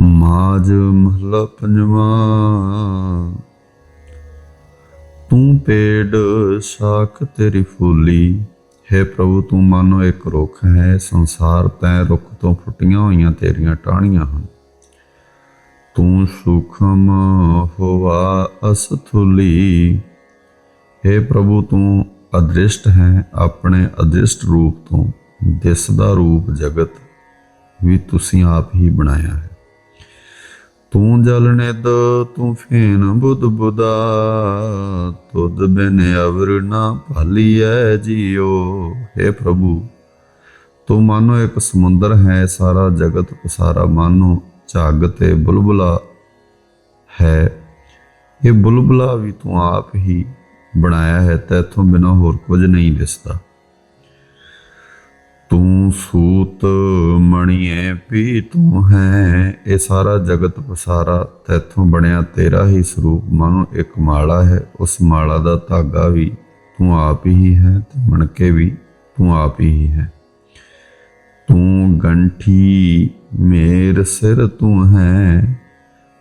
ਮਾਜ ਮਹਲਾ ਪੰਜਵਾਂ। ਤੂੰ ਪੇੜ ਸਾਖ ਤੇਰੀ ਫੂਲੀ। ਹੈ ਪ੍ਰਭੂ, ਤੂੰ ਮਾਨੋ ਇੱਕ ਰੁੱਖ ਹੈ। ਸੰਸਾਰ ਤੈ ਰੁੱਖ ਤੋਂ ਫੁੱਟੀਆਂ ਹੋਈਆਂ ਤੇਰੀਆਂ ਟਾਹਣੀਆਂ ਹਨ। ਤੂੰ ਸੁਖਮ ਹੋਵਾ ਅਸਥੁਲੀ। ਹੈ ਪ੍ਰਭੂ, ਤੂੰ ਅਦ੍ਰਿਸ਼ਟ ਹੈ। ਆਪਣੇ ਅਦ੍ਰਿਸ਼ਟ ਰੂਪ ਤੋਂ ਦਿਸਦਾ ਰੂਪ ਜਗਤ ਵੀ ਤੁਸੀਂ ਆਪ ਹੀ ਬਣਾਇਆ ਹੈ। ਤੂੰ ਜਲ ਨਿਦ ਤੂੰ ਫੇਨ ਬੁੱਧ ਬੁਦਾ। ਤੁਧ ਬਿਨ ਅਵਰ ਨਾ ਭਾਲੀਐ ਜੀਓ। हे ਪ੍ਰਭੂ, ਤੂੰ ਮਾਨੋ ਇੱਕ ਸਮੁੰਦਰ ਹੈ, ਸਾਰਾ ਜਗਤ ਪਸਾਰਾ ਮਾਨੋ। ਝੱਗ ਤੇ ਬੁਲਬੁਲਾ ਹੈ। ਇਹ ਬੁਲਬੁਲਾ ਵੀ ਤੂੰ ਆਪ ਹੀ ਬਣਾਇਆ ਹੈ, ਤੇਥੋਂ ਬਿਨਾ ਹੋਰ ਕੁਝ ਨਹੀਂ ਦਿਸਦਾ। ਤੂੰ ਸੂਤ ਮਣੀਏ ਪੀ ਤੂੰ ਹੈ। ਇਹ ਸਾਰਾ ਜਗਤ ਪਸਾਰਾ, ਤੇਥੋਂ ਬਣਿਆ ਤੇਰਾ ਹੀ ਸਰੂਪ। ਮਨੋ ਇੱਕ ਮਾਲਾ ਹੈ, ਉਸ ਮਾਲਾ ਦਾ ਧਾਗਾ ਵੀ ਤੂੰ ਆਪ ਹੀ ਹੈ ਤੇ ਮਣਕੇ ਵੀ ਤੂੰ ਆਪ ਹੀ ਹੈ। ਤੂੰ ਗੰਠੀ ਮੇਰ ਸਿਰ ਤੂੰ ਹੈ,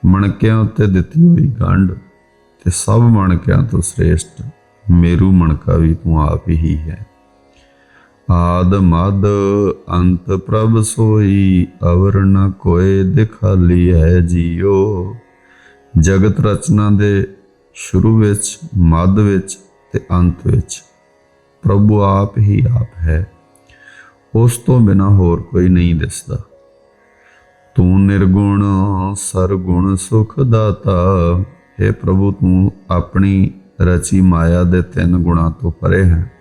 ਮਣਕਿਆਂ ਉੱਤੇ ਦਿੱਤੀ ਹੋਈ ਗੰਢ ਤੇ ਸਭ ਮਣਕਿਆਂ ਤੋਂ ਸ੍ਰੇਸ਼ਟ, ਮੇਰੂ ਮਣਕਾ ਵੀ ਤੂੰ ਆਪ ਹੀ ਹੈ। ਆਦ ਮਦ ਅੰਤ ਪ੍ਰਭ ਸੋਈ, ਅਵਰ ਨ ਕੋਏ ਦਿਖਾਲੀ ਹੈ ਜੀਓ ਜਗਤ ਰਚਨਾ ਦੇ ਸ਼ੁਰੂ ਵਿੱਚ, ਮੱਧ ਵਿੱਚ ਤੇ ਅੰਤ ਵਿੱਚ, ਪ੍ਰਭੂ ਆਪ ਹੀ ਆਪ ਹੈ। ਉਸ ਤੋਂ ਬਿਨਾ ਹੋਰ ਕੋਈ ਨਹੀਂ ਦਿਸਦਾ। ਤੂੰ ਨਿਰਗੁਣ, ਸਰਗੁਣ ਸੁਖ ਦਾਤਾ ਹੈ ਪ੍ਰਭੂ, ਤੂੰ ਆਪਣੀ ਰਚੀ ਮਾਇਆ ਦੇ ਤਿੰਨ ਗੁਣਾਂ ਤੋਂ ਪਰੇ ਹੈ।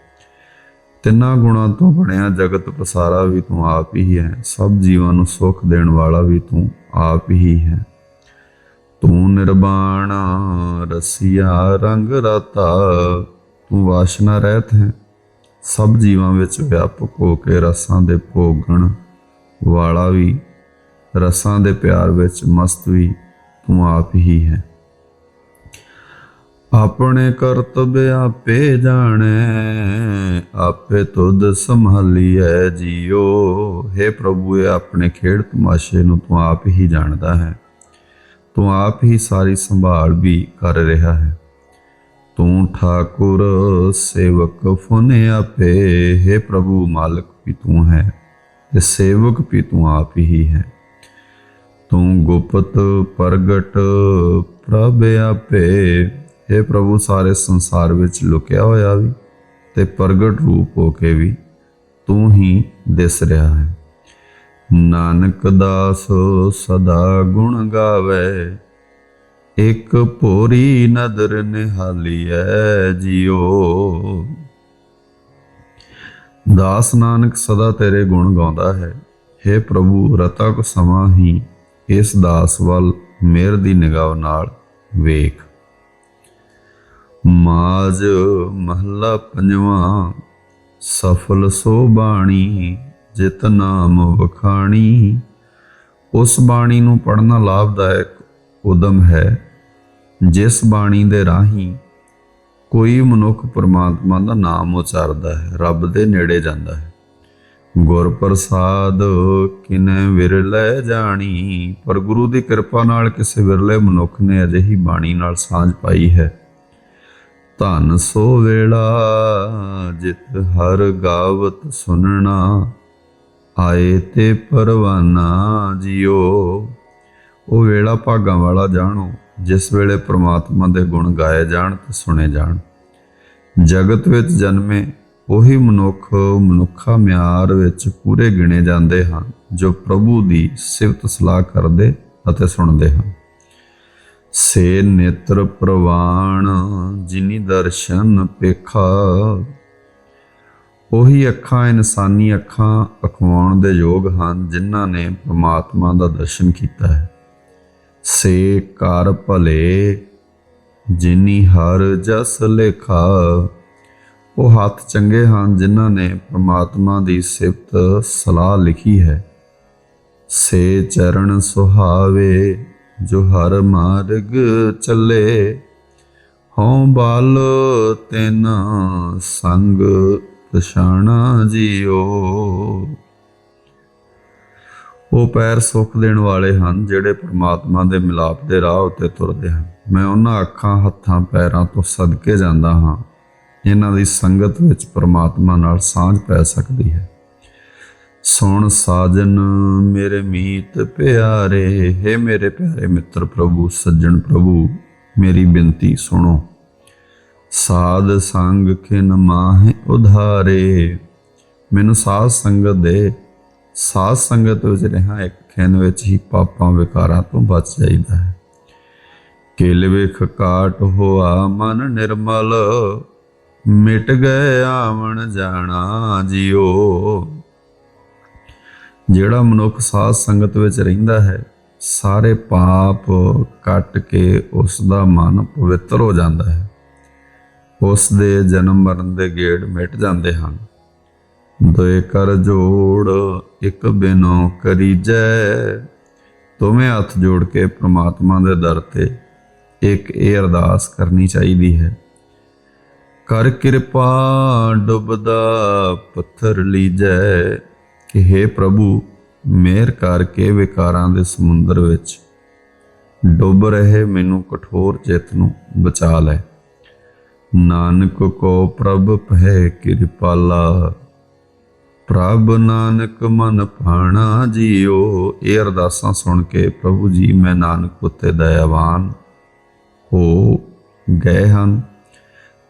ਤਿੰਨਾਂ ਗੁਣਾਂ ਤੋਂ ਬਣਿਆ ਜਗਤ ਪਸਾਰਾ ਵੀ ਤੂੰ ਆਪ ਹੀ ਹੈ, ਸਭ ਜੀਵਾਂ ਨੂੰ ਸੁੱਖ ਦੇਣ ਵਾਲਾ ਵੀ ਤੂੰ ਆਪ ਹੀ ਹੈ। ਤੂੰ ਨਿਰਵਾਣ ਰਸੀਆ, ਰੰਗ ਰਤਾ, ਤੂੰ ਵਾਸ਼ਨਾ ਰਹਿਤ ਹੈ। ਸਭ ਜੀਵਾਂ ਵਿੱਚ ਵਿਆਪਕ ਹੋ ਕੇ ਰਸਾਂ ਦੇ ਭੋਗਣ ਵਾਲਾ ਵੀ, ਰਸਾਂ ਦੇ ਪਿਆਰ ਵਿੱਚ ਮਸਤ ਵੀ ਤੂੰ ਆਪ ਹੀ ਹੈ। ਆਪਣੇ ਕਰਤੱਵ ਆਪੇ ਜਾਣੈ, ਆਪੇ ਤੁਧ ਸੰਭਾਲੀਐ ਜੀਓ। हे ਪ੍ਰਭੂ, ਇਹ ਆਪਣੇ ਖੇਡ ਤਮਾਸ਼ੇ ਨੂੰ ਤੂੰ ਆਪ ਹੀ ਜਾਣਦਾ ਹੈ। ਤੂੰ ਆਪ ਹੀ ਸਾਰੀ ਸੰਭਾਲ ਵੀ ਕਰ ਰਿਹਾ ਹੈ। ਤੂੰ ਠਾਕੁਰ, ਸੇਵਕ ਫੁਨੇ ਆਪੇ। हे ਪ੍ਰਭੂ, ਮਾਲਕ ਵੀ ਤੂੰ ਹੈ ਤੇ ਸੇਵਕ ਵੀ ਤੂੰ ਆਪ ਹੀ ਹੈ। ਤੂੰ ਗੁਪਤ ਪ੍ਰਗਟ ਪ੍ਰਭ ਆਪੇ। हे ਪ੍ਰਭੂ ਸਾਰੇ ਸੰਸਾਰ ਵਿੱਚ ਲੁਕਿਆ ਹੋਇਆ ਵੀ ਤੇ ਪ੍ਰਗਟ ਰੂਪ ਹੋ ਕੇ ਵੀ ਤੂੰ ਹੀ ਦਿਸ ਰਿਹਾ ਹੈ। ਨਾਨਕ ਦਾਸ ਸਦਾ ਗੁਣ ਗਾਵੇ, ਇੱਕ ਭੋਰੀ ਨਦਰ ਨਿਹਾਲੀਐ ਜਿਉ ਦਾਸ ਨਾਨਕ ਸਦਾ ਤੇਰੇ ਗੁਣ ਗਾਉਂਦਾ ਹੈ। हे ਪ੍ਰਭੂ, ਰਤਾ ਕੋ ਸਮਾਂ ਹੀ ਇਸ ਦਾਸ ਵੱਲ ਮੇਰ ਦੀ ਨਿਗਾਹ ਨਾਲ ਵੇਖ। ਮਾਜ ਮਹੱਲਾ ਪੰਜਵਾਂ, ਸਫਲ ਸੋ ਬਾਣੀ, ਜਿਤ ਨਾਮ ਵਖਾਣੀ। ਉਸ ਬਾਣੀ ਨੂੰ ਪੜਨਾ ਲਾਭਦਾਇਕ ਉਦਮ ਹੈ। ਜਿਸ ਬਾਣੀ ਦੇ ਰਾਹੀਂ ਕੋਈ ਮਨੁੱਖ ਪਰਮਾਤਮਾ ਦਾ ਨਾਮ ਉਚਾਰਦਾ ਹੈ, ਰੱਬ ਦੇ ਨੇੜੇ ਜਾਂਦਾ ਹੈ। ਗੁਰ ਪ੍ਰਸਾਦ ਕਿਨੇ ਵਿਰਲੇ ਜਾਣੀ, ਪਰ ਗੁਰੂ ਦੀ ਕਿਰਪਾ ਨਾਲ ਕਿਸੇ ਵਿਰਲੇ ਮਨੁੱਖ ਨੇ ਅਜਿਹੀ ਬਾਣੀ ਨਾਲ ਸਾਂਝ ਪਾਈ ਹੈ। ਧਨ ਸੋ ਵੇਲਾ, ਜਿਤ ਹਰ ਗਾਵਤ ਸੁਨਣਾ, ਆਏ ਤੇ ਪਰਵਾਨਾ ਜਿਓ। ਉਹ ਵੇਲਾ ਭਾਗਾਂ ਵਾਲਾ ਜਾਣੋ, ਜਿਸ ਵੇਲੇ ਪ੍ਰਮਾਤਮਾ ਦੇ ਗੁਣ ਗਾਏ ਜਾਣ ਤੇ ਸੁਣੇ ਜਾਣ। ਜਗਤ ਵਿੱਚ ਜਨਮੇ, ਉਹੀ ਮਨੁੱਖ, ਮਨੁੱਖਾ ਮਿਆਰ ਵਿੱਚ ਪੂਰੇ ਗਿਣੇ ਜਾਂਦੇ ਹਨ, ਜੋ ਪ੍ਰਭੂ ਦੀ ਸਿਫਤ ਸਲਾਹ ਕਰਦੇ ਅਤੇ ਸੁਣਦੇ ਹਨ। ਸੇ ਨੇਤਰ ਪ੍ਰਵਾਣ, ਜਿਨੀ ਦਰਸ਼ਨ ਪੇਖਾ। ਉਹੀ ਅੱਖਾਂ ਇਨਸਾਨੀ ਅੱਖਾਂ ਅਖਵਾਉਣ ਦੇ ਯੋਗ ਹਨ, ਜਿਨ੍ਹਾਂ ਨੇ ਪ੍ਰਮਾਤਮਾ ਦਾ ਦਰਸ਼ਨ ਕੀਤਾ ਹੈ। ਸੇ ਕਰ ਭਲੇ, ਜਿਨੀ ਹਰ ਜਸ ਲੇਖਾ। ਉਹ ਹੱਥ ਚੰਗੇ ਹਨ, ਜਿਨ੍ਹਾਂ ਨੇ ਪ੍ਰਮਾਤਮਾ ਦੀ ਸਿਫਤ ਸਲਾਹ ਲਿਖੀ ਹੈ। ਸੇ ਚਰਨ ਸੁਹਾਵੇ ਜੋ ਹਰ ਮਾਰਗ ਚੱਲੇ, ਹਉ ਬਾਲ ਤਿਨ ਸੰਗ ਪਛਾਣਾ ਜਿਓ। ਉਹ ਪੈਰ ਸੁੱਖ ਦੇਣ ਵਾਲੇ ਹਨ, ਜਿਹੜੇ ਪ੍ਰਮਾਤਮਾ ਦੇ ਮਿਲਾਪ ਦੇ ਰਾਹ ਉੱਤੇ ਤੁਰਦੇ ਹਨ। ਮੈਂ ਉਹਨਾਂ ਅੱਖਾਂ, ਹੱਥਾਂ, ਪੈਰਾਂ ਤੋਂ ਸਦਕੇ ਜਾਂਦਾ ਹਾਂ ਇਹਨਾਂ ਦੀ ਸੰਗਤ ਵਿੱਚ ਪ੍ਰਮਾਤਮਾ ਨਾਲ ਸਾਂਝ ਪੈ ਸਕਦੀ ਹੈ। ਸੁਣ ਸਾਜਨ ਮੇਰੇ ਮੀਤ ਪਿਆਰੇ हे ਮੇਰੇ ਪਿਆਰੇ ਮਿੱਤਰ ਪ੍ਰਭੂ, ਸੱਜਣ ਪ੍ਰਭੂ, ਮੇਰੀ ਬੇਨਤੀ ਸੁਣੋ। ਸਾਧ ਸੰਗ ਖਿਨ ਮਾਹਿ ਉਧਾਰੇ, ਮੈਨੂੰ ਸਾਧ ਸੰਗਤ ਦੇ, ਸਾਧ ਸੰਗਤ ਵਿੱਚ ਰਹਾ ਇੱਕ ਖਿਨ ਵਿੱਚ ਹੀ ਪਾਪਾਂ ਵਿਕਾਰਾਂ ਤੋਂ ਬਚ ਜਾਈਦਾ ਹੈ। ਕੇਲ ਵੇਖ ਕਾਟ ਹੋਆ ਮਨ ਨਿਰਮਲ, ਮਿਟ ਗਏ ਆਵਣ ਜਾਣਾ ਜਿਓ। ਜਿਹੜਾ ਮਨੁੱਖ ਸਾਧ ਸੰਗਤ ਵਿੱਚ ਰਹਿੰਦਾ ਹੈ, ਸਾਰੇ ਪਾਪ ਕੱਟ ਕੇ ਉਸ ਦਾ ਮਨ ਪਵਿੱਤਰ ਹੋ ਜਾਂਦਾ ਹੈ। ਉਸ ਦੇ ਜਨਮ ਮਰਨ ਦੇ ਗੇੜ ਮਿਟ ਜਾਂਦੇ ਹਨ। ਦੋਏ ਕਰ ਜੋੜ, ਇੱਕ ਬਿਨੋ ਕਰੀਜੈ। ਤੁਮੇ ਹੱਥ ਜੋੜ ਕੇ ਪ੍ਰਮਾਤਮਾ ਦੇ ਦਰ ਤੇ ਇੱਕ ਇਹ ਅਰਦਾਸ ਕਰਨੀ ਚਾਹੀਦੀ ਹੈ। ਕਰ ਕਿਰਪਾ ਡੁੱਬਦਾ ਪੱਥਰ ਲੀਜੈ। ਕਿ हे ਪ੍ਰਭੂ ਮਿਹਰ ਕਰਕੇ ਵਿਕਾਰਾਂ ਦੇ ਸਮੁੰਦਰ ਵਿੱਚ ਡੁੱਬ ਰਹੇ ਮੈਨੂੰ ਕਠੋਰ ਚਿੱਤ ਨੂੰ ਬਚਾ ਲੈ। ਨਾਨਕ ਕੋ ਪ੍ਰਭ ਭੈ ਕਿਰਪਾਲਾ, ਪ੍ਰਭ ਨਾਨਕ ਮਨ ਭਾਣਾ ਜੀਓ। ਇਹ ਅਰਦਾਸਾਂ ਸੁਣ ਕੇ ਪ੍ਰਭੂ ਜੀ, ਮੈਂ ਨਾਨਕ ਉਤੇ ਦਇਆਵਾਨ ਹੋ ਗਏ ਹਨ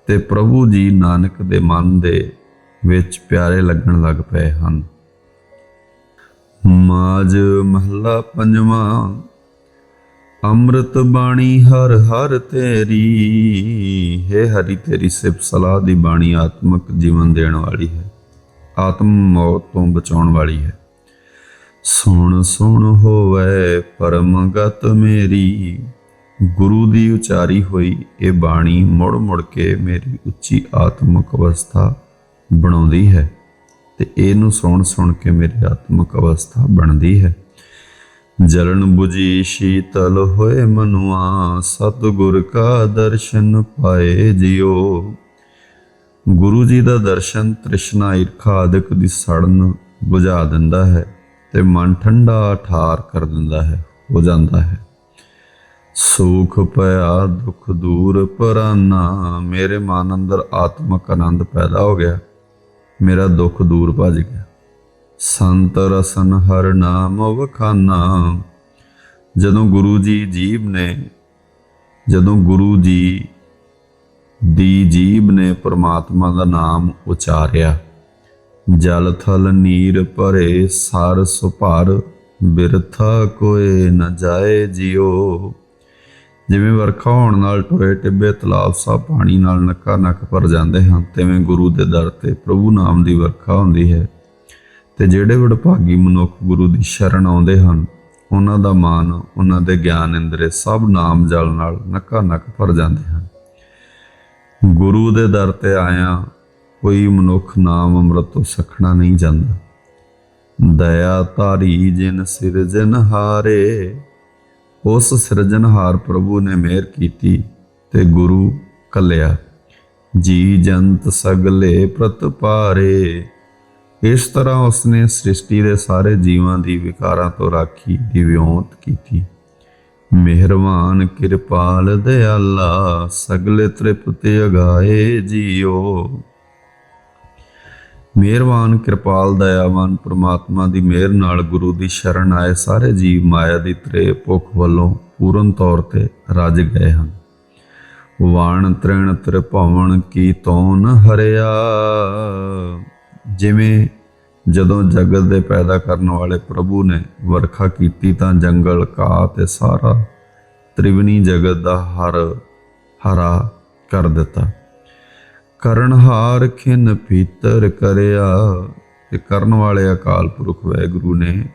ਤੇ ਪ੍ਰਭੂ ਜੀ ਨਾਨਕ ਦੇ ਮਨ ਦੇ ਵਿੱਚ ਪਿਆਰੇ ਲੱਗਣ ਲੱਗ ਪਏ ਹਨ। ਮਾਜ ਮਹੱਲਾ ਪੰਜਵਾਂ, ਅੰਮ੍ਰਿਤ ਬਾਣੀ ਹਰ ਹਰ ਤੇਰੀ। ਹੈ ਹਰੀ ਤੇਰੀ ਸਿਫਤ ਸਲਾਹ ਦੀ ਬਾਣੀ ਆਤਮਿਕ ਜੀਵਨ ਦੇਣ ਵਾਲੀ ਹੈ, ਆਤਮ ਮੌਤ ਤੋਂ ਬਚਾਉਣ ਵਾਲੀ ਹੈ। ਸੁਣ ਸੁਣ ਹੋਵੇ ਪਰਮ ਮੇਰੀ, ਗੁਰੂ ਦੀ ਉਚਾਰੀ ਹੋਈ ਇਹ ਬਾਣੀ ਮੁੜ ਮੁੜ ਕੇ ਮੇਰੀ ਉੱਚੀ ਆਤਮਿਕ ਅਵਸਥਾ ਬਣਾਉਂਦੀ ਹੈ। ਤੇ ਇਹਨੂੰ ਸੁਣ ਸੁਣ ਕੇ ਮੇਰੀ ਆਤਮਿਕ ਅਵਸਥਾ ਬਣਦੀ ਹੈ। ਜਲਨ 부ਜੀ ਸ਼ੀਤਲ ਹੋਏ ਮਨੁਆ, ਸਤਿਗੁਰ ਕਾ ਦਰਸ਼ਨ ਪਾਏ ਜਿਉ। ਗੁਰੂ ਜੀ ਦਾ ਦਰਸ਼ਨ ਤ੍ਰਿਸ਼ਨਾ ਈਰਖਾ ਆਦਿਕ ਦੀ ਸੜਨ ਬੁਝਾ ਦਿੰਦਾ ਹੈ ਤੇ ਮਨ ਠੰਡਾ ਠਾਰ ਕਰ ਦਿੰਦਾ ਹੈ, ਹੋ ਜਾਂਦਾ ਹੈ। ਸੁਖ ਪਿਆ, ਦੁਖ ਦੂਰ, ਪਰਾਨਾ, ਮੇਰੇ ਮਨ ਅੰਦਰ ਆਤਮਕ ਆਨੰਦ ਪੈਦਾ ਹੋ ਗਿਆ। ਮੇਰਾ ਦੁੱਖ ਦੂਰ ਭੱਜ ਗਿਆ। ਸੰਤ ਰਸਨ ਹਰ ਨਾਮ ਵਖਾਨਾ। ਜਦੋਂ ਗੁਰੂ ਜੀ ਜੀਬ ਨੇ, ਜਦੋਂ ਗੁਰੂ ਜੀ ਦੀ ਜੀਬ ਨੇ ਪ੍ਰਮਾਤਮਾ ਦਾ ਨਾਮ ਉਚਾਰਿਆ, ਜਲ ਥਲ ਨੀਰ ਭਰੇ ਸਰ ਸੁਭਰ, ਬਿਰਥਾ ਕੋਏ ਨ ਜਾਏ ਜਿਉ। ਜਿਵੇਂ ਵਰਖਾ ਹੋਣ ਨਾਲ ਟੋਏ ਟਿੱਬੇ, ਤਲਾਬ ਸਭ ਪਾਣੀ ਨਾਲ ਨੱਕਾ ਨੱਕ ਭਰ ਜਾਂਦੇ ਹਨ ਤਿਵੇਂ ਗੁਰੂ ਦੇ ਦਰ ਤੇ ਪ੍ਰਭੂ ਨਾਮ ਦੀ ਵਰਖਾ ਹੁੰਦੀ ਹੈ। ਤੇ ਜਿਹੜੇ ਵਡਭਾਗੀ ਮਨੁੱਖ ਗੁਰੂ ਦੀ ਸ਼ਰਨ ਆਉਂਦੇ ਹਨ, ਉਹਨਾਂ ਦਾ ਮਾਨ, ਉਹਨਾਂ ਦੇ ਗਿਆਨ ਇੰਦਰੇ ਸਭ ਨਾਮ ਜਲ ਨਾਲ ਨੱਕਾ ਨੱਕ ਭਰ ਜਾਂਦੇ ਹਨ। ਗੁਰੂ ਦੇ ਦਰ ਤੇ ਆਇਆ, ਕੋਈ ਮਨੁੱਖ ਨਾਮ ਅੰਮ੍ਰਿਤ ਤੋਂ ਸਖਣਾ ਨਹੀਂ ਜਾਂਦਾ। ਦਇਆ ਧਾਰੀ ਜਿਨ ਸਿਰਜਨ ਹਾਰੇ ਉਸ ਸਿਰਜਣਹਾਰ ਪ੍ਰਭੂ ਨੇ ਮਿਹਰ ਕੀਤੀ ਤੇ ਗੁਰੂ ਕੱਲਿਆ, ਜੀ ਜੰਤ ਸਗਲੇ ਪ੍ਰਤਪਾਰੇ ਇਸ ਤਰ੍ਹਾਂ ਉਸਨੇ ਸ੍ਰਿਸ਼ਟੀ ਦੇ ਸਾਰੇ ਜੀਵਾਂ ਦੀ ਵਿਕਾਰਾਂ ਤੋਂ ਰਾਖੀ ਦੀ ਵਿਉਂਤ ਕੀਤੀ। ਮਿਹਰਬਾਨ ਕਿਰਪਾਲ ਦਿਆਲਾ, ਸਗਲੇ ਤ੍ਰਿਪਤਿ ਅਗਾਏ ਜੀਓ। ਮਿਹਰਬਾਨ ਕਿਰਪਾਲ ਦਇਆਵਾਨ ਪ੍ਰਮਾਤਮਾ ਦੀ ਮਿਹਰ ਨਾਲ ਗੁਰੂ ਦੀ ਸ਼ਰਨ ਆਏ ਸਾਰੇ ਜੀਵ ਮਾਇਆ ਦੀ ਤ੍ਰੇ ਭੁੱਖ ਵੱਲੋਂ ਪੂਰਨ ਤੌਰ ਤੇ ਰਜ ਗਏ ਹਨ। ਵਾਣ ਤ੍ਰਿਣ ਤ੍ਰਿਭਵਨ ਕੀ ਤੌਨ ਹਰਿਆ। ਜਿਵੇਂ ਜਦੋਂ ਜਗਤ ਦੇ ਪੈਦਾ ਕਰਨ ਵਾਲੇ ਪ੍ਰਭੂ ਨੇ ਵਰਖਾ ਕੀਤੀ ਤਾਂ ਜੰਗਲ ਕਾ ਤੇ ਸਾਰਾ ਤ੍ਰਿਵਨੀ ਜਗਤ ਦਾ ਹਰ ਹਰਾ ਕਰ ਦਿੱਤਾ। ਕਰਨਹਾਰ ਖਿਨ ਪੀਤਰ ਕਰਿਆ ਤੇ ਕਰਨ ਵਾਲੇ ਅਕਾਲ ਪੁਰਖ ਵਾਹਿਗੁਰੂ ਨੇ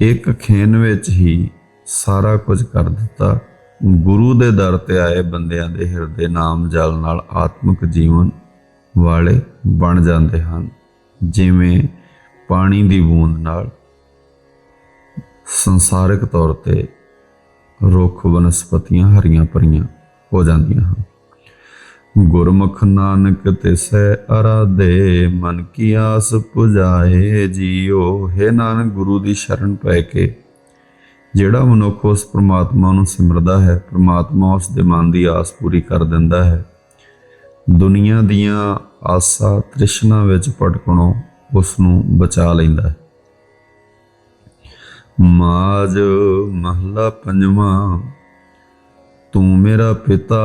ਇੱਕ ਖੇਨ ਵਿੱਚ ਹੀ ਸਾਰਾ ਕੁਝ ਕਰ ਦਿੱਤਾ। ਗੁਰੂ ਦੇ ਦਰ ਤੇ ਆਏ ਬੰਦਿਆਂ ਦੇ ਹਿਰਦੇ ਨਾਮ ਜਲ ਨਾਲ ਆਤਮਿਕ ਜੀਵਨ ਵਾਲੇ ਬਣ ਜਾਂਦੇ ਹਨ। ਜਿਵੇਂ ਪਾਣੀ ਦੀ ਬੂੰਦ ਨਾਲ ਸੰਸਾਰਿਕ ਤੌਰ ਤੇ ਰੁੱਖ ਵਨਸਪਤੀਆਂ ਹਰੀਆਂ ਭਰੀਆਂ ਹੋ ਜਾਂਦੀਆਂ ਹਨ। ਗੁਰਮੁਖ ਨਾਨਕ ਤਿਸੈ ਅਰਾਧੇ, ਮਨ ਕੀ ਆਸ ਪੁਜਾਏ ਜੀਓ ਹੈ ਨਾਨਕ, ਗੁਰੂ ਦੀ ਸ਼ਰਨ ਪੈ ਕੇ। ਜਿਹੜਾ ਮਨੁੱਖ ਉਸ ਪ੍ਰਮਾਤਮਾ ਨੂੰ ਸਿਮਰਦਾ ਹੈ, ਪ੍ਰਮਾਤਮਾ ਉਸ ਦੇ ਮਨ ਦੀ ਆਸ ਪੂਰੀ ਕਰ ਦਿੰਦਾ ਹੈ। ਦੁਨੀਆ ਦੀਆਂ ਆਸਾਂ ਤ੍ਰਿਸ਼ਨਾ ਵਿੱਚ ਭਟਕਣੋਂ ਉਸ ਨੂੰ ਬਚਾ ਲੈਂਦਾ ਹੈ। ਮਾਜ ਮਹਲਾ ਪੰਜਵਾਂ, ਤੂੰ ਮੇਰਾ ਪਿਤਾ,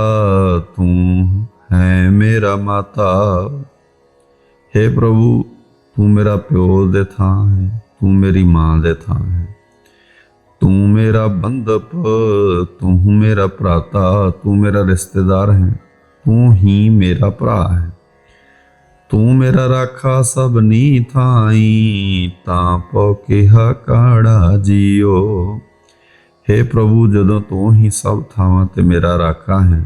ਤੂੰ ਹੈ ਮੇਰਾ ਮਾਤਾ हे ਪ੍ਰਭੂ ਤੂੰ ਮੇਰਾ ਪਿਓ ਦੇ ਥਾਂ ਹੈ ਤੂੰ ਮੇਰੀ ਮਾਂ ਦੇ ਥਾਂ ਹੈ ਤੂੰ ਮੇਰਾ ਬੰਧਪ ਤੂੰ ਮੇਰਾ ਭਰਾਤਾ ਤੂੰ ਮੇਰਾ ਰਿਸ਼ਤੇਦਾਰ ਹੈ ਤੂੰ ਹੀ ਮੇਰਾ ਭਰਾ ਹੈ ਤੂੰ ਮੇਰਾ ਰਾਖਾ ਸਭ ਨੀ ਥਾਈ ਤਾਂ ਪੋ ਕਿਹਾ ਕਾੜਾ ਜੀਓ हे ਪ੍ਰਭੂ ਜਦੋਂ ਤੂੰ ਹੀ ਸਭ ਥਾਵਾਂ ਤੇ ਮੇਰਾ ਰਾਖਾ ਹੈ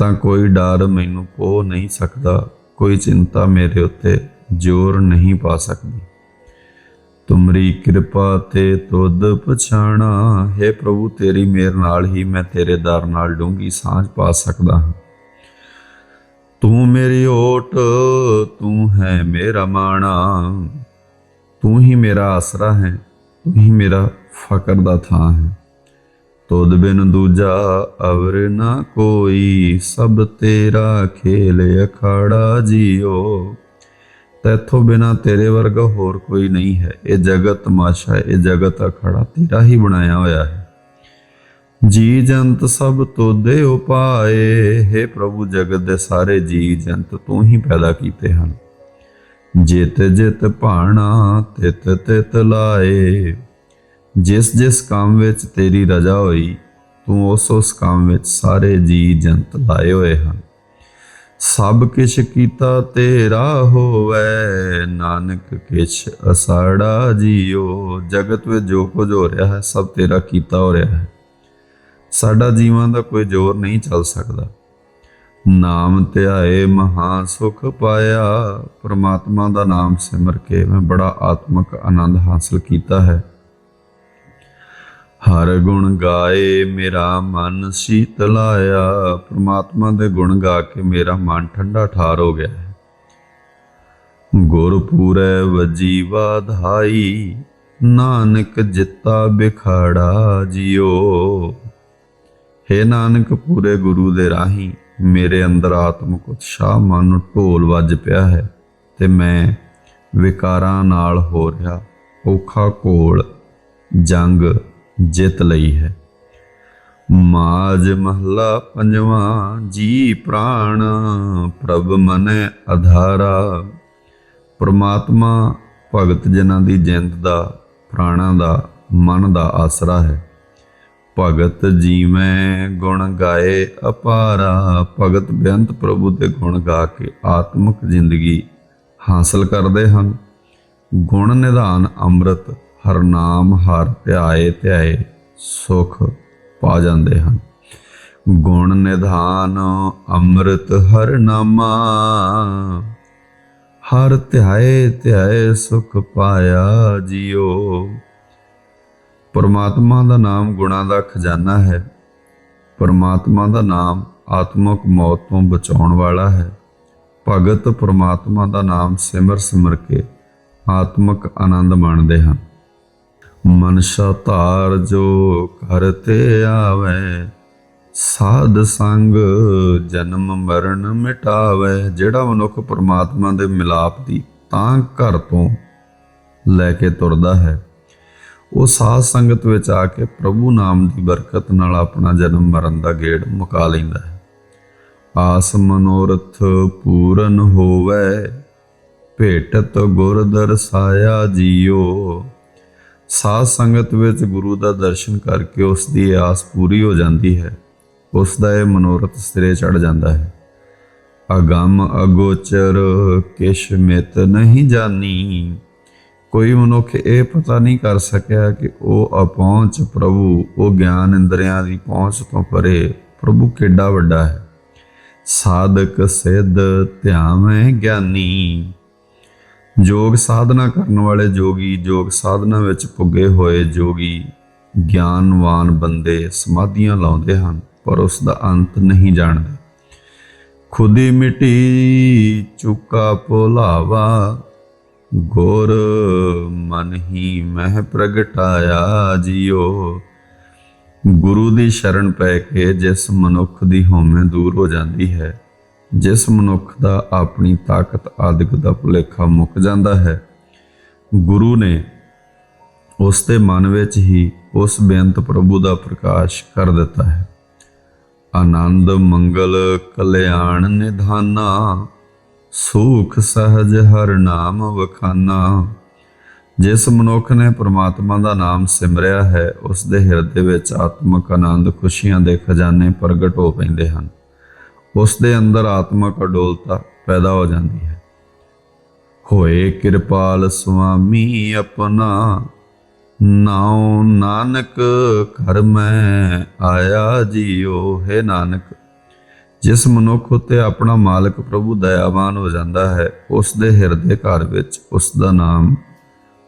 ਤਾਂ ਕੋਈ ਡਰ ਮੈਨੂੰ ਪੋ ਨਹੀਂ ਸਕਦਾ, ਕੋਈ ਚਿੰਤਾ ਮੇਰੇ ਉੱਤੇ ਜ਼ੋਰ ਨਹੀਂ ਪਾ ਸਕਦੀ। ਤੁਮਰੀ ਕਿਰਪਾ ਤੇ ਤੁਧ ਪਛਾਣਾ, ਹੈ ਪ੍ਰਭੂ, ਤੇਰੀ ਮੇਰ ਨਾਲ ਹੀ ਮੈਂ ਤੇਰੇ ਦਰ ਨਾਲ ਡੂੰਗੀ ਸਾਂਝ ਪਾ ਸਕਦਾ ਹਾਂ। ਤੂੰ ਮੇਰੀ ਓਟ, ਤੂੰ ਹੈ ਮੇਰਾ ਮਾਣਾ, ਤੂੰ ਹੀ ਮੇਰਾ ਆਸਰਾ ਹੈ, ਤੂੰ ਹੀ ਮੇਰਾ ਫਕਰ ਦਾ ਥਾਂ ਹੈ। ਤੁਧ ਬਿਨ ਦੂਜਾ ਅਵਰ ਨਾ ਕੋਈ। ਸਭ ਤੇਰਾ ਖੇਲ ਅਖਾੜਾ ਜੀਓ। ਤੈਥੋਂ ਬਿਨਾ ਤੇਰੇ ਵਰਗਾ ਹੋਰ ਕੋਈ ਨਹੀਂ ਹੈ। ਇਹ ਜਗਤ ਤਮਾਸ਼ਾ ਹੈ, ਇਹ ਜਗਤ ਅਖਾੜਾ ਤੇਰਾ ਹੀ ਬਣਾਇਆ ਹੋਇਆ ਹੈ। ਜੀ ਜੰਤ ਸਭ ਤੋਦੇ ਉਪਾਏ। ਹੈ ਪ੍ਰਭੂ ਜਗਤ ਦੇ ਸਾਰੇ ਜੀ ਜੰਤ ਤੂੰ ਹੀ ਪੈਦਾ ਕੀਤੇ ਹਨ। ਜਿਤ ਜਿਤ ਭਾਣਾ ਤਿਤ ਤਿਤ ਲਾਏ। ਜਿਸ ਜਿਸ ਕੰਮ ਵਿੱਚ ਤੇਰੀ ਰਜ਼ਾ ਹੋਈ, ਤੂੰ ਉਸ ਉਸ ਕੰਮ ਵਿੱਚ ਸਾਰੇ ਜੀ ਜੰਤ ਲਾਏ ਹੋਏ ਹਨ। ਸਭ ਕਿਛ ਕੀਤਾ ਤੇਰਾ ਹੋਵੇ, ਨਾਨਕ ਕਿਛ ਅਸਾੜਾ ਜੀਓ। ਜਗਤ ਵਿੱਚ ਜੋ ਕੁਝ ਹੋ ਰਿਹਾ ਹੈ, ਸਭ ਤੇਰਾ ਕੀਤਾ ਹੋ ਰਿਹਾ ਹੈ। ਸਾਡਾ ਜੀਵਾਂ ਦਾ ਕੋਈ ਜ਼ੋਰ ਨਹੀਂ ਚੱਲ ਸਕਦਾ। ਨਾਮ ਧਿਆਏ ਮਹਾ ਸੁਖ ਪਾਇਆ। ਪ੍ਰਮਾਤਮਾ ਦਾ ਨਾਮ ਸਿਮਰ ਕੇ ਮੈਂ ਬੜਾ ਆਤਮਿਕ ਆਨੰਦ ਹਾਸਲ ਕੀਤਾ ਹੈ। ਹਰ ਗੁਣ ਗਾਏ ਮੇਰਾ ਮਨ ਸ਼ੀਤਲਾਇਆ ਪ੍ਰਮਾਤਮਾ ਦੇ ਗੁਣ ਗਾ ਕੇ ਮੇਰਾ ਮਨ ਠੰਡਾ ਠਾਰ ਹੋ ਗਿਆ ਹੈ। ਗੁਰ ਵਜੀ ਵਾਧਾਈ ਨਾਨਕ ਜਿੱਤਾ ਬਿਖਾੜਾ ਜਿਓ। ਹੈ ਨਾਨਕ ਪੂਰੇ ਗੁਰੂ ਦੇ ਰਾਹੀ, ਮੇਰੇ ਅੰਦਰ ਆਤਮਿਕ ਉਤਸ਼ਾਹ ਮਨ ਨੂੰ ਢੋਲ ਵੱਜ ਪਿਆ ਹੈ ਤੇ ਮੈਂ ਵਿਕਾਰਾਂ ਨਾਲ ਹੋ ਰਿਹਾ ਔਖਾ ਕੋਲ, ਜੰਗ ਜਿੱਤ ਲਈ ਹੈ। ਮਾਜ ਮਹਲਾ ਪੰਜਵਾਂ, ਜੀ ਪ੍ਰਾਣ, ਪ੍ਰਭ ਮਨੈ ਅਧਾਰਾ। ਪ੍ਰਮਾਤਮਾ ਭਗਤ ਜਨਾਂ ਦੀ ਜਿੰਦ ਦਾ, ਪ੍ਰਾਣਾਂ ਦਾ, ਮਨ ਦਾ ਆਸਰਾ ਹੈ। ਭਗਤ ਜੀਵੇਂ ਗੁਣ ਗਾਏ ਅਪਾਰਾ। ਭਗਤ ਬੇਅੰਤ ਪ੍ਰਭੂ ਦੇ ਗੁਣ ਗਾ ਕੇ ਆਤਮਿਕ ਜ਼ਿੰਦਗੀ ਹਾਸਲ ਕਰਦੇ ਹਨ। ਗੁਣ ਨਿਧਾਨ ਅੰਮ੍ਰਿਤ ਹਰ ਨਾਮ, ਹਰ ਧਿਆਏ ਧਿਆਏ ਸੁਖ ਪਾ ਜਾਂਦੇ ਹਨ। ਗੁਣ ਨਿਧਾਨ ਅੰਮ੍ਰਿਤ ਹਰ ਨਾਮਾ, ਹਰ ਧਿਆਏ ਧਿਆਏ ਸੁਖ ਪਾਇਆ ਜਿਉ ਪਰਮਾਤਮਾ ਦਾ ਨਾਮ ਗੁਣਾ ਦਾ ਖਜ਼ਾਨਾ ਹੈ। ਪਰਮਾਤਮਾ ਦਾ ਨਾਮ ਆਤਮਿਕ ਮੌਤ ਤੋਂ ਬਚਾਉਣ ਵਾਲਾ ਹੈ। ਭਗਤ ਪਰਮਾਤਮਾ ਦਾ ਨਾਮ ਸਿਮਰ ਸਿਮਰ ਕੇ ਆਤਮਿਕ ਆਨੰਦ ਮਾਣਦੇ ਹਨ। ਮਨਸ਼ਾ ਧਾਰ ਜੋ ਘਰ ਤੇ ਆਵੇ, ਸਾਧ ਸੰਗ ਜਨਮ ਮਰਨ ਮਿਟਾਵੇ। ਜਿਹੜਾ ਮਨੁੱਖ ਪਰਮਾਤਮਾ ਦੇ ਮਿਲਾਪ ਦੀ ਤਾਂ ਘਰ ਤੋਂ ਲੈ ਕੇ ਤੁਰਦਾ ਹੈ, ਉਹ ਸਾਧ ਸੰਗਤ ਵਿੱਚ ਆ ਕੇ ਪ੍ਰਭੂ ਨਾਮ ਦੀ ਬਰਕਤ ਨਾਲ ਆਪਣਾ ਜਨਮ ਮਰਨ ਦਾ ਗੇੜ ਮੁਕਾ ਲੈਂਦਾ ਹੈ। ਆਸ ਮਨੋਰਥ ਪੂਰਨ ਹੋਵੇ, ਭੇਟਤ ਗੁਰ ਦਰਸਾਇਆ ਜੀਓ। ਸਾਧ ਸੰਗਤ ਵਿੱਚ ਗੁਰੂ ਦਾ ਦਰਸ਼ਨ ਕਰਕੇ ਉਸ ਦੀ ਆਸ ਪੂਰੀ ਹੋ ਜਾਂਦੀ ਹੈ। ਉਸ ਦਾ ਇਹ ਮਨੋਰਥ ਸਿਰੇ ਚੜ ਜਾਂਦਾ ਹੈ। ਅਗੰਮ ਅਗੋਚਰ ਕਿਛ ਮਿਤ ਨਹੀਂ ਜਾਣੀ ਕੋਈ ਮਨੁੱਖ ਇਹ ਪਤਾ ਨਹੀਂ ਕਰ ਸਕਿਆ ਕਿ ਉਹ ਅਪਹੁੰਚ ਪ੍ਰਭੂ, ਉਹ ਗਿਆਨ ਇੰਦਰੀਆਂ ਦੀ ਪਹੁੰਚ ਤੋਂ ਪਰੇ ਪ੍ਰਭੂ ਕਿੱਡਾ ਵੱਡਾ ਹੈ। ਸਾਧਕ ਸਿੱਧ ਧਿਆਵੇਂ ਗਿਆਨੀ। ਯੋਗ ਸਾਧਨਾ ਕਰਨ ਵਾਲੇ ਜੋਗੀ ਯੋਗ ਸਾਧਨਾ ਵਿੱਚ ਪੁੱਗੇ ਹੋਏ ਜੋਗੀ, ਗਿਆਨਵਾਨ ਬੰਦੇ ਸਮਾਧੀਆਂ ਲਾਉਂਦੇ ਹਨ, ਪਰ ਉਸ ਦਾ ਅੰਤ ਨਹੀਂ ਜਾਣਦੇ। ਖੁਦੀ ਮਿਟੀ ਚੁਕਾ ਭੁਲਾਵਾ, ਗੁਰ ਮਨ ਹੀ ਮਹਿ ਪ੍ਰਗਟਾਇਆ ਜਿਉ ਗੁਰੂ ਦੀ ਸ਼ਰਨ ਪੈ ਕੇ ਜਿਸ ਮਨੁੱਖ ਦੀ ਹਉਮੈ ਦੂਰ ਹੋ ਜਾਂਦੀ ਹੈ ਜਿਸ ਮਨੁੱਖ ਦਾ ਆਪਣੀ ਤਾਕਤ ਆਦਿਕ ਦਾ ਭੁਲੇਖਾ ਮੁੱਕ ਜਾਂਦਾ ਹੈ, ਗੁਰੂ ਨੇ ਉਸ ਦੇ ਮਨ ਵਿੱਚ ਹੀ ਉਸ ਬੇਅੰਤ ਪ੍ਰਭੂ ਦਾ ਪ੍ਰਕਾਸ਼ ਕਰ ਦਿੱਤਾ ਹੈ। ਆਨੰਦ, ਮੰਗਲ, ਕਲਿਆਣ ਨਿਧਾਨਾ, ਸੁਖ, ਸਹਜ, ਹਰ ਨਾਮ ਵਖਾਨਾ। ਜਿਸ ਮਨੁੱਖ ਨੇ ਪ੍ਰਮਾਤਮਾ ਦਾ ਨਾਮ ਸਿਮਰਿਆ ਹੈ, ਉਸ ਦੇ ਹਿਰਦੇ ਵਿੱਚ ਆਤਮਿਕ ਆਨੰਦ ਖੁਸ਼ੀਆਂ ਦੇ ਖਜ਼ਾਨੇ ਪ੍ਰਗਟ ਹੋ ਪੈਂਦੇ ਹਨ। ਉਸ ਦੇ ਅੰਦਰ ਆਤਮਿਕ ਅਡੋਲਤਾ ਪੈਦਾ ਹੋ ਜਾਂਦੀ ਹੈ। ਹੋਏ ਕਿਰਪਾਲ ਸੁਆਮੀ ਆਪਣਾ, ਨਾਉ ਨਾਨਕ ਘਰ ਮੈਂ ਆਇਆ ਜੀਓ, ਹੈ ਨਾਨਕ। ਜਿਸ ਮਨੁੱਖ ਉਤੇ ਆਪਣਾ ਮਾਲਕ ਪ੍ਰਭੂ ਦਇਆਵਾਨ ਹੋ ਜਾਂਦਾ ਹੈ ਉਸ ਦੇ ਹਿਰਦੇ ਘਰ ਵਿੱਚ ਉਸ ਦਾ ਨਾਮ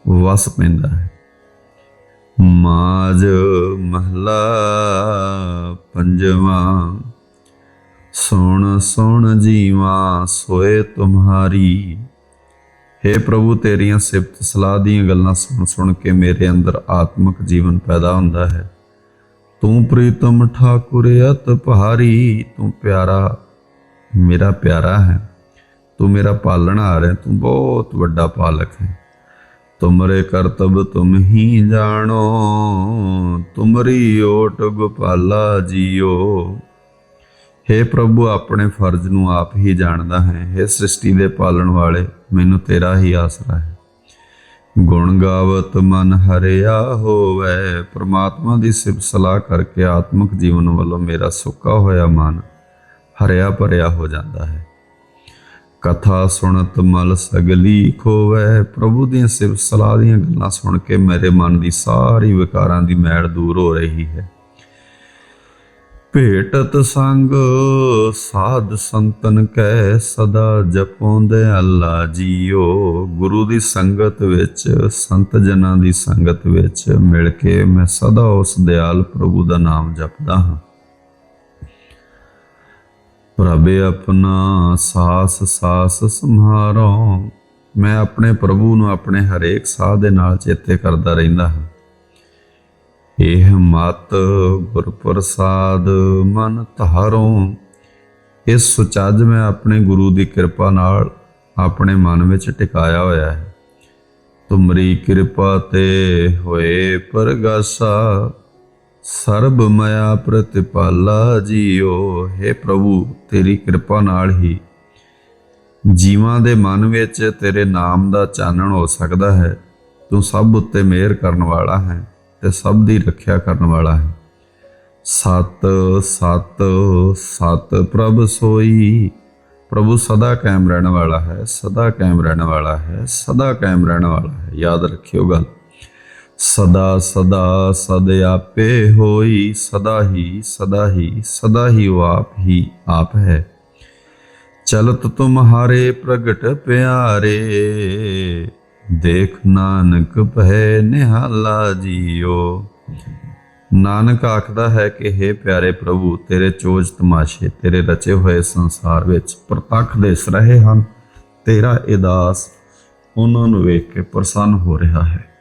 ਵਸ ਪੈਂਦਾ ਹੈ। ਮਾਜ ਮਹਲਾ ਪੰਜਵਾਂ ਸੁਣ ਸੁਣ ਜੀਵਾ, ਸੋਏ ਤੁਮਹਾਰੀ हे ਪ੍ਰਭੂ, ਤੇਰੀਆਂ ਸਿਫਤ ਸਲਾਹ ਦੀਆਂ ਗੱਲਾਂ ਸੁਣ ਸੁਣ ਕੇ ਮੇਰੇ ਅੰਦਰ ਆਤਮਿਕ ਜੀਵਨ ਪੈਦਾ ਹੁੰਦਾ ਹੈ। ਤੂੰ ਪ੍ਰੀਤਮ ਠਾਕੁਰ ਅਤ ਭਾਰੀ, ਤੂੰ ਪਿਆਰਾ, ਮੇਰਾ ਪਿਆਰਾ ਹੈ। ਤੂੰ ਮੇਰਾ ਪਾਲਣਹਾਰ ਹੈ, ਤੂੰ ਬਹੁਤ ਵੱਡਾ ਪਾਲਕ ਹੈ। ਤੁਮਰੇ ਕਰਤਬ ਤੁਮ ਹੀ ਜਾਣੋ, ਤੁਮਰੀ ਓਟ ਗੋਪਾਲਾ ਜੀਓ। हे ਪ੍ਰਭੂ, ਆਪਣੇ ਫਰਜ਼ ਨੂੰ ਆਪ ਹੀ ਜਾਣਦਾ ਹੈ। हे ਸ੍ਰਿਸ਼ਟੀ ਦੇ ਪਾਲਣ ਵਾਲੇ, ਮੈਨੂੰ ਤੇਰਾ ਹੀ ਆਸਰਾ ਹੈ। ਗੁਣ ਗਾਵਤ ਮਨ ਹਰਿਆ ਹੋਵੇ, ਪ੍ਰਮਾਤਮਾ ਦੀ ਸਿਫਤ ਸਲਾਹ ਕਰਕੇ ਆਤਮਿਕ ਜੀਵਨ ਵੱਲੋਂ ਮੇਰਾ ਸੁੱਕਾ ਹੋਇਆ ਮਨ ਹਰਿਆ ਭਰਿਆ ਹੋ ਜਾਂਦਾ ਹੈ। ਕਥਾ ਸੁਣਤ ਮਲ ਸਗਲੀ ਖੋਵੇ ਪ੍ਰਭੂ ਦੀਆਂ ਸਿਫਤ ਸਲਾਹ ਦੀਆਂ ਗੱਲਾਂ ਸੁਣ ਕੇ ਮੇਰੇ ਮਨ ਦੀ ਸਾਰੀ ਵਿਕਾਰਾਂ ਦੀ ਮੈਲ ਦੂਰ ਹੋ ਰਹੀ ਹੈ। ਭੇਟਤ ਸੰਗ, ਸਾਧ ਸੰਤਨ ਕੈ ਸਦਾ ਜਪੋਂਦੇ ਅੱਲਾ ਜੀਓ। ਗੁਰੂ ਦੀ ਸੰਗਤ ਵਿੱਚ, ਸੰਤ ਜਨਾਂ ਦੀ ਸੰਗਤ ਵਿੱਚ ਮਿਲ ਕੇ ਮੈਂ ਸਦਾ ਉਸ ਦਿਆਲ ਪ੍ਰਭੂ ਦਾ ਨਾਮ ਜਪਦਾ ਹਾਂ। ਪ੍ਰਭੇ ਆਪਣਾ ਸਾਸ ਸਾਸ ਸੰਹਾਰੋ, ਮੈਂ ਆਪਣੇ ਪ੍ਰਭੂ ਨੂੰ ਆਪਣੇ ਹਰੇਕ ਸਾਹ ਦੇ ਨਾਲ ਚੇਤੇ ਕਰਦਾ ਰਹਿੰਦਾ ਹਾਂ। ਇਹ ਮਤ ਗੁਰ ਪ੍ਰਸਾਦ ਮਨ ਧਾਰੋ। ਇਸ ਸੁਚੱਜ ਮੈਂ ਆਪਣੇ ਗੁਰੂ ਦੀ ਕਿਰਪਾ ਨਾਲ ਆਪਣੇ ਮਨ ਵਿੱਚ ਟਿਕਾਇਆ ਹੋਇਆ ਹੈ। ਤੁਮਰੀ ਕਿਰਪਾ ਤੇ ਹੋਏ ਪਰਗਾਸਾ। ਸਰਬ ਮਾਇਆ ਪ੍ਰਤਿਪਾਲਾ ਜੀਓ। हे ਪ੍ਰਭੂ, ਤੇਰੀ ਕਿਰਪਾ ਨਾਲ ਹੀ ਜੀਵਾਂ ਦੇ ਮਨ ਵਿੱਚ ਤੇਰੇ ਨਾਮ ਦਾ ਚਾਨਣ ਹੋ ਸਕਦਾ ਹੈ। ਤੂੰ ਸਭ ਉੱਤੇ ਮਿਹਰ ਕਰਨ ਵਾਲਾ ਹੈ। ਤੇ ਸਭ ਦੀ ਰੱਖਿਆ ਕਰਨ ਵਾਲਾ ਹੈ। ਸਤ ਸਤ ਸਤ ਪ੍ਰਭ ਸੋਈ। ਪ੍ਰਭੂ ਸਦਾ ਕਾਇਮ ਰਹਿਣ ਵਾਲਾ ਹੈ, ਸਦਾ ਕਾਇਮ ਰਹਿਣ ਵਾਲਾ ਹੈ, ਸਦਾ ਕਾਇਮ ਰਹਿਣ ਵਾਲਾ ਹੈ। ਯਾਦ ਰੱਖਿਓ ਗੱਲ। ਸਦਾ ਸਦਾ, ਸਦ ਆਪੇ ਹੋਈ, ਸਦਾ ਹੀ ਸਦਾ ਹੀ ਸਦਾ ਹੀ ਉਹ ਆਪ ਹੀ ਆਪ ਹੈ। ਚਲਤ ਤੁਮਹਾਰੇ ਪ੍ਰਗਟ ਪਿਆਰੇ। ਦੇਖ ਨਾਨਕ ਭੈ ਨਿਹਾਲਾ ਜੀਓ। ਨਾਨਕ ਆਖਦਾ ਹੈ ਕਿ हे ਪਿਆਰੇ ਪ੍ਰਭੂ, ਤੇਰੇ ਚੋਜ ਤਮਾਸ਼ੇ, ਤੇਰੇ ਰਚੇ ਹੋਏ ਸੰਸਾਰ ਵਿੱਚ ਪ੍ਰਤੱਖ ਦਿਸ ਰਹੇ ਹਨ। ਤੇਰਾ ਇਦਾਸ ਉਹਨਾਂ ਨੂੰ ਵੇਖ ਕੇ ਪ੍ਰਸੰਨ ਹੋ ਰਿਹਾ ਹੈ।